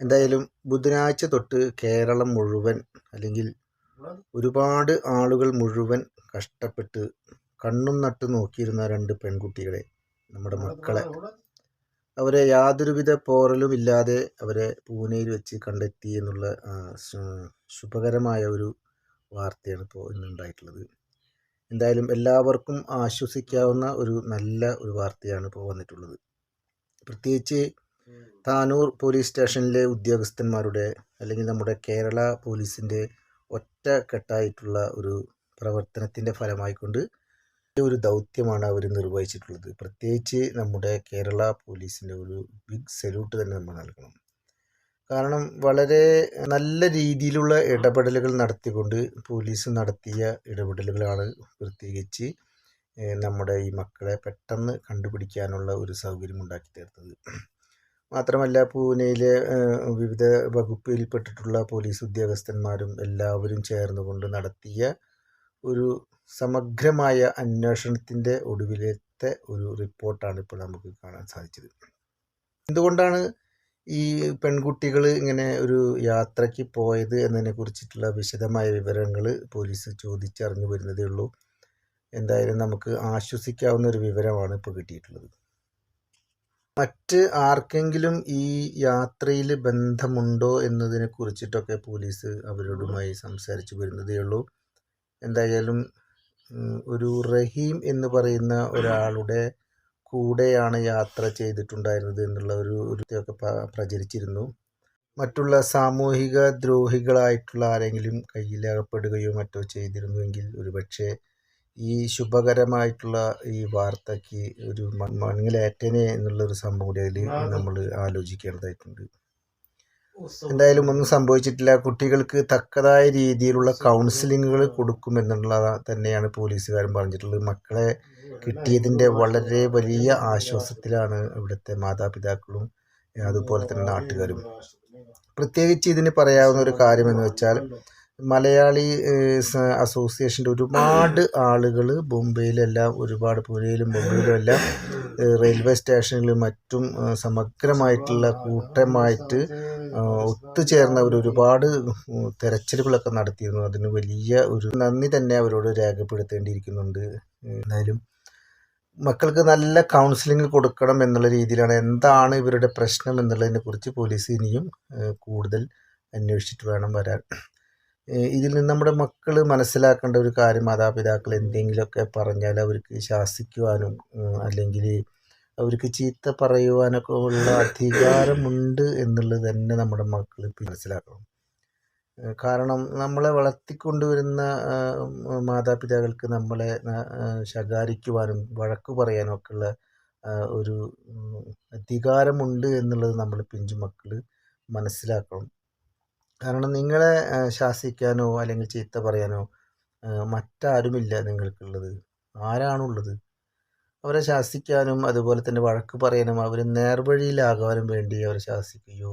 എന്തായാലും ബുധനാഴ്ച തൊട്ട് കേരളം മുഴുവൻ അല്ലെങ്കിൽ ഒരുപാട് ആളുകൾ മുഴുവൻ കഷ്ടപ്പെട്ട് കണ്ണും നട്ട് നോക്കിയിരുന്ന രണ്ട് പെൺകുട്ടികളെ നമ്മുടെ മക്കളെ. അവരെ യാതൊരുവിധ പോറലും ഇല്ലാതെ അവരെ പൂനെയിൽ വെച്ച് കണ്ടെത്തി എന്നുള്ള ശുഭകരമായ ഒരു വാർത്തയാണ് ഇപ്പോൾ ഇന്നുണ്ടായിട്ടുള്ളത് എന്തായാലും എല്ലാവർക്കും ആശ്വസിക്കാവുന്ന ഒരു നല്ല ഒരു വാർത്തയാണ് ഇപ്പോൾ വന്നിട്ടുള്ളത്. പ്രത്യേകിച്ച് താനൂർ പോലീസ് സ്റ്റേഷനിലെ ഉദ്യോഗസ്ഥന്മാരുടെ അല്ലെങ്കിൽ നമ്മുടെ കേരള പോലീസിന്റെ ഒറ്റക്കെട്ടായിട്ടുള്ള ഒരു പ്രവർത്തനത്തിന്റെ ഫലമായിക്കൊണ്ട് ഒരു ദൗത്യമാണ് അവർ നിർവഹിച്ചിട്ടുള്ളത്. പ്രത്യേകിച്ച് നമ്മുടെ കേരള പോലീസിന്റെ ഒരു ബിഗ് സല്യൂട്ട് തന്നെ നമ്മൾ നൽകണം. കാരണം വളരെ നല്ല രീതിയിലുള്ള ഇടപെടലുകൾ നടത്തിക്കൊണ്ട് പോലീസ് നടത്തിയ ഇടപെടലുകളാണ് പ്രത്യേകിച്ച് നമ്മുടെ ഈ മക്കളെ പെട്ടെന്ന് കണ്ടുപിടിക്കാനുള്ള ഒരു സൗകര്യം ഉണ്ടാക്കി തീർത്തത് മാത്രമല്ല പൂനെയിലെ വിവിധ വകുപ്പിൽപ്പെട്ടിട്ടുള്ള പോലീസ് ഉദ്യോഗസ്ഥന്മാരും എല്ലാവരും ചേർന്നുകൊണ്ട് നടത്തിയ ഒരു സമഗ്രമായ അന്വേഷണത്തിന്റെ ഒടുവിലത്തെ ഒരു റിപ്പോർട്ടാണ് ഇപ്പോൾ നമുക്ക് കാണാൻ സാധിച്ചത്. എന്തുകൊണ്ടാണ് ഈ പെൺകുട്ടികൾ ഇങ്ങനെ ഒരു യാത്രയ്ക്ക് പോയത് എന്നതിനെ കുറിച്ചിട്ടുള്ള വിശദമായ വിവരങ്ങൾ പോലീസ് ചോദിച്ചറിഞ്ഞു വരുന്നതേ ഉള്ളൂ. എന്തായാലും നമുക്ക് ആശ്വസിക്കാവുന്ന ഒരു വിവരമാണ് ഇപ്പോൾ കിട്ടിയിട്ടുള്ളത്. മറ്റ് ആർക്കെങ്കിലും ഈ യാത്രയിൽ ബന്ധമുണ്ടോ എന്നതിനെ കുറിച്ചിട്ടൊക്കെ പോലീസ് അവരോടുമായി സംസാരിച്ചു വരുന്നതേ ഉള്ളൂ. എന്തായാലും ഒരു റഹീം എന്ന് പറയുന്ന ഒരാളുടെ കൂടെയാണ് യാത്ര ചെയ്തിട്ടുണ്ടായിരുന്നത് എന്നുള്ള ഒരു ഒക്കെ പ്രചരിച്ചിരുന്നു. മറ്റുള്ള സാമൂഹിക ദ്രോഹികളായിട്ടുള്ള ആരെങ്കിലും കയ്യിലകപ്പെടുകയോ മറ്റോ ചെയ്തിരുന്നുവെങ്കിൽ ഒരുപക്ഷെ ഈ ശുഭകരമായിട്ടുള്ള ഈ വാർത്തയ്ക്ക് ഒരു മണ്ണിലേറ്റനെ എന്നുള്ളൊരു സംഭവം കൂടി അതിൽ നമ്മൾ ആലോചിക്കേണ്ടതായിട്ടുണ്ട് എന്തായാലും ഒന്നും സംഭവിച്ചിട്ടില്ല കുട്ടികൾക്ക് തക്കതായ രീതിയിലുള്ള കൗൺസിലിങ്ങുകൾ കൊടുക്കുമെന്നുള്ള തന്നെയാണ് പോലീസുകാരും പറഞ്ഞിട്ടുള്ളത് മക്കളെ കിട്ടിയതിന്റെ വളരെ വലിയ ആശ്വാസത്തിലാണ് ഇവിടുത്തെ മാതാപിതാക്കളും അതുപോലെ തന്നെ നാട്ടുകാരും പ്രത്യേകിച്ച് ഇതിന് പറയാവുന്ന ഒരു കാര്യം എന്ന് വെച്ചാൽ മലയാളി അസോസിയേഷന്റെ ഒരുപാട് ആളുകൾ ബോംബെയിലെല്ലാം ഒരുപാട് പൂനെയിലും ബോംബെയിലും എല്ലാം റെയിൽവേ സ്റ്റേഷനിലും മറ്റും സമഗ്രമായിട്ടുള്ള കൂട്ടമായിട്ട് ഒത്തുചേർന്നവർ ഒരുപാട് തെരച്ചിലുകളൊക്കെ നടത്തിയിരുന്നു. അതിന് വലിയ ഒരു നന്ദി തന്നെ അവരോട് രേഖപ്പെടുത്തേണ്ടിയിരിക്കുന്നുണ്ട്. എന്തായാലും മക്കൾക്ക് നല്ല കൗൺസിലിംഗ് കൊടുക്കണം എന്നുള്ള രീതിയിലാണ് എന്താണ് ഇവരുടെ പ്രശ്നം എന്നുള്ളതിനെ കുറിച്ച് പോലീസ് ഇനിയും കൂടുതൽ അന്വേഷിച്ചിട്ട് വേണം വരാൻ. ഇതിൽ നിന്ന് നമ്മുടെ മക്കൾ മനസ്സിലാക്കേണ്ട ഒരു കാര്യം മാതാപിതാക്കൾ എന്തെങ്കിലുമൊക്കെ പറഞ്ഞാൽ അവർക്ക് ശാസിക്കുവാനും അല്ലെങ്കിൽ അവർക്ക് ചീത്ത പറയുവാനൊക്കെ ഉള്ള അധികാരമുണ്ട് എന്നുള്ളത് തന്നെ നമ്മുടെ മക്കൾ മനസ്സിലാക്കണം. കാരണം നമ്മളെ വളർത്തിക്കൊണ്ടുവരുന്ന മാതാപിതാക്കൾക്ക് നമ്മളെ ശകാരിക്കുവാനും വഴക്ക് പറയാനും ഒക്കെയുള്ള ഒരു അധികാരമുണ്ട് എന്നുള്ളത് നമ്മൾ പിഞ്ചു മക്കൾ മനസ്സിലാക്കണം. കാരണം നിങ്ങളെ ശാസിക്കാനോ അല്ലെങ്കിൽ ചീത്ത പറയാനോ മറ്റാരുമില്ല നിങ്ങൾക്കുള്ളത്. ആരാണുള്ളത്? അവരെ ശാസിക്കാനും അതുപോലെ തന്നെ വഴക്ക് പറയാനും അവർ നേർവഴിയിലാകാനും വേണ്ടി അവരെ ശാസിക്കുകയോ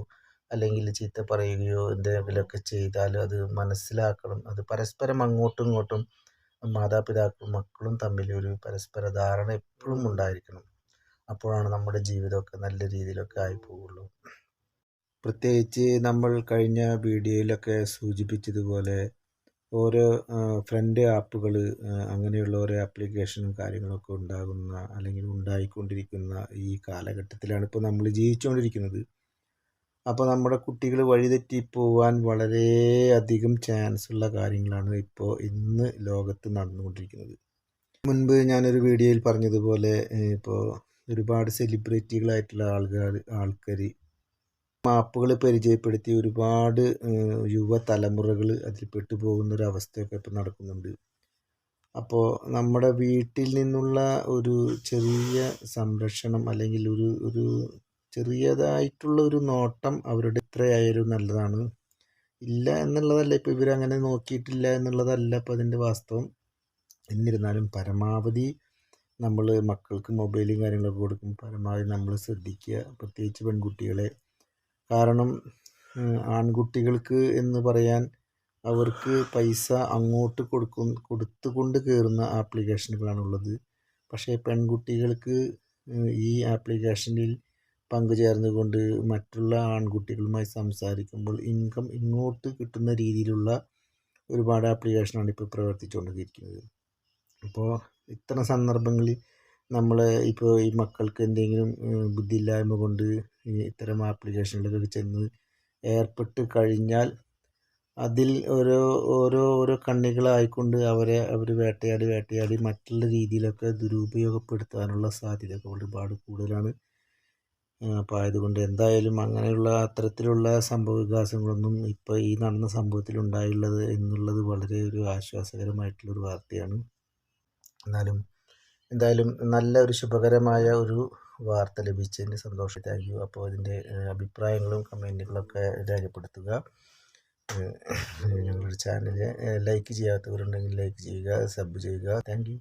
അല്ലെങ്കിൽ ചീത്ത പറയുകയോ എന്തെങ്കിലുമൊക്കെ ചെയ്താൽ അത് മനസ്സിലാക്കണം. അത് പരസ്പരം അങ്ങോട്ടും ഇങ്ങോട്ടും മാതാപിതാക്കളും മക്കളും തമ്മിൽ ഒരു പരസ്പര ധാരണ എപ്പോഴും ഉണ്ടായിരിക്കണം. അപ്പോഴാണ് നമ്മുടെ ജീവിതമൊക്കെ നല്ല രീതിയിലൊക്കെ ആയി പോവുള്ളൂ. പ്രത്യേകിച്ച് നമ്മൾ കഴിഞ്ഞ വീഡിയോയിലൊക്കെ സൂചിപ്പിച്ചതുപോലെ ഓരോ ഫ്രണ്ട് ആപ്പുകൾ അങ്ങനെയുള്ള ഓരോ ആപ്ലിക്കേഷനും കാര്യങ്ങളൊക്കെ ഉണ്ടാകുന്ന അല്ലെങ്കിൽ ഉണ്ടായിക്കൊണ്ടിരിക്കുന്ന ഈ കാലഘട്ടത്തിലാണ് ഇപ്പോൾ നമ്മൾ ജീവിച്ചുകൊണ്ടിരിക്കുന്നത്. അപ്പോൾ നമ്മുടെ കുട്ടികൾ വഴിതെറ്റി പോവാൻ വളരെ അധികം ചാൻസ് ഉള്ള കാര്യങ്ങളാണ് ഇപ്പോൾ ഇന്ന് ലോകത്ത് നടന്നുകൊണ്ടിരിക്കുന്നത്. മുൻപ് ഞാനൊരു വീഡിയോയിൽ പറഞ്ഞതുപോലെ ഇപ്പോൾ ഒരുപാട് സെലിബ്രിറ്റികളായിട്ടുള്ള ആൾക്കാർ ആൾക്കാർ മാപ്പുകൾ പരിചയപ്പെടുത്തി ഒരുപാട് യുവതലമുറകൾ അതിൽ പെട്ടുപോകുന്ന ഒരു അവസ്ഥയൊക്കെ ഇപ്പോൾ നടക്കുന്നുണ്ട്. അപ്പോൾ നമ്മുടെ വീട്ടിൽ നിന്നുള്ള ഒരു ചെറിയ സംരക്ഷണം അല്ലെങ്കിൽ ഒരു ഒരു ചെറിയതായിട്ടുള്ള ഒരു നോട്ടം അവരുടെ ഇത്രയായാലും നല്ലതാണ്. ഇല്ല എന്നുള്ളതല്ല ഇപ്പോൾ ഇവരങ്ങനെ നോക്കിയിട്ടില്ല എന്നുള്ളതല്ല ഇപ്പോൾ അതിന്റെ വാസ്തവം. എന്നിരുന്നാലും പരമാവധി നമ്മൾ മക്കൾക്ക് മൊബൈലും കാര്യങ്ങളൊക്കെ കൊടുക്കും പരമാവധി നമ്മൾ ശ്രദ്ധിക്കുക. പ്രത്യേകിച്ച് പെൺകുട്ടികളെ കാരണം ആൺകുട്ടികൾക്ക് എന്ന് പറയാൻ അവർക്ക് പൈസ അങ്ങോട്ട് കൊടുക്കും കൊടുത്തുകൊണ്ട് കയറുന്ന ആപ്ലിക്കേഷനുകളാണുള്ളത്. പക്ഷേ പെൺകുട്ടികൾക്ക് ഈ ആപ്ലിക്കേഷനിൽ പങ്കുചേർന്നുകൊണ്ട് മറ്റുള്ള ആൺകുട്ടികളുമായി സംസാരിക്കുമ്പോൾ ഇൻകം ഇങ്ങോട്ട് കിട്ടുന്ന രീതിയിലുള്ള ഒരുപാട് ആപ്ലിക്കേഷനാണ് ഇപ്പോൾ പ്രവർത്തിച്ചുകൊണ്ടിരിക്കുന്നത്. അപ്പോൾ ഇത്തരം സന്ദർഭങ്ങളിൽ നമ്മൾ ഇപ്പോൾ ഈ മക്കൾക്ക് എന്തെങ്കിലും ബുദ്ധിയില്ലായ്മ കൊണ്ട് ഇത്തരം ആപ്ലിക്കേഷനിലൊക്കെ ചെന്ന് ഏർപ്പെട്ട് കഴിഞ്ഞാൽ അതിൽ ഓരോ ഓരോ ഓരോ കണ്ണികളായിക്കൊണ്ട് അവരെ അവർ വേട്ടയാടി വേട്ടയാടി മറ്റുള്ള രീതിയിലൊക്കെ ദുരുപയോഗപ്പെടുത്താനുള്ള സാധ്യതയൊക്കെ ഒരുപാട് കൂടുതലാണ്. അപ്പോൾ ആയതുകൊണ്ട് എന്തായാലും അങ്ങനെയുള്ള അത്തരത്തിലുള്ള സംഭവ വികാസങ്ങളൊന്നും ഇപ്പോൾ ഈ നടന്ന സംഭവത്തിൽ ഉണ്ടായുള്ളത് എന്നുള്ളത് വളരെ ഒരു ആശ്വാസകരമായിട്ടുള്ളൊരു വാർത്തയാണ്. എന്നാലും എന്തായാലും നല്ല ഒരു ശുഭകരമായ ഒരു വാർത്ത ലഭിച്ചതിന് സന്തോഷം. താങ്ക് യു അപ്പോൾ ഇതിന്റെ അഭിപ്രായങ്ങളും കമന്റുകളൊക്കെ രേഖപ്പെടുത്തുക. ഞങ്ങളുടെ ചാനൽ ലൈക്ക് ചെയ്യാത്തവരുണ്ടെങ്കിൽ ലൈക്ക് ചെയ്യുക സബ് ചെയ്യുക. താങ്ക്